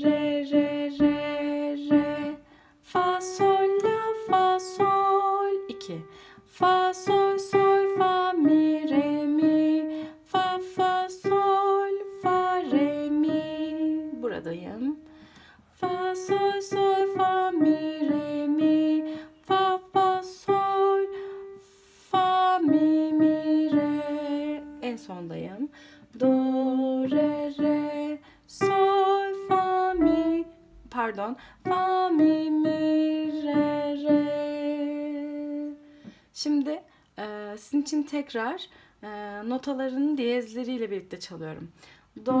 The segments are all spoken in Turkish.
re, re, re, re. Fa, sol, la, fa, sol. 2. Fa, sol, sol, fa, mi, re, mi. Fa, fa, sol, fa, re, mi. Buradayım. Fa, sol, sol, fa, mi, re, mi. Fa, fa, sol, fa, mi, mi, re. En sondayım. Do, Pardon. Fa, mi, mi, re, re. Şimdi e, sizin için tekrar e, notaların diyezleriyle birlikte çalıyorum. Do,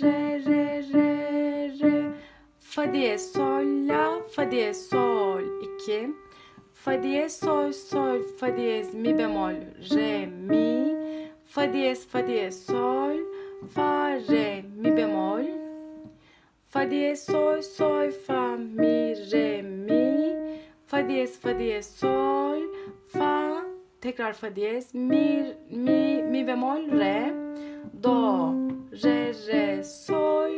re, re, re, re. Fa diyez, sol, la, fa diyez, sol, 2. Fa diyez, sol, sol, fa diyez, mi bemol, re, mi. Fa diyez, fa diyez, sol, fa, re, mi. Fa diyez, sol, sol, fa, mi, re, mi. Fa diyez, fa diyez, sol, fa. Tekrar fa diyez, mi, mi, mi bemol, re. Do, re, re, sol,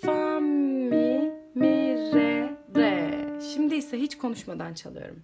fa, mi, mi, re, re. Şimdi ise hiç konuşmadan çalıyorum.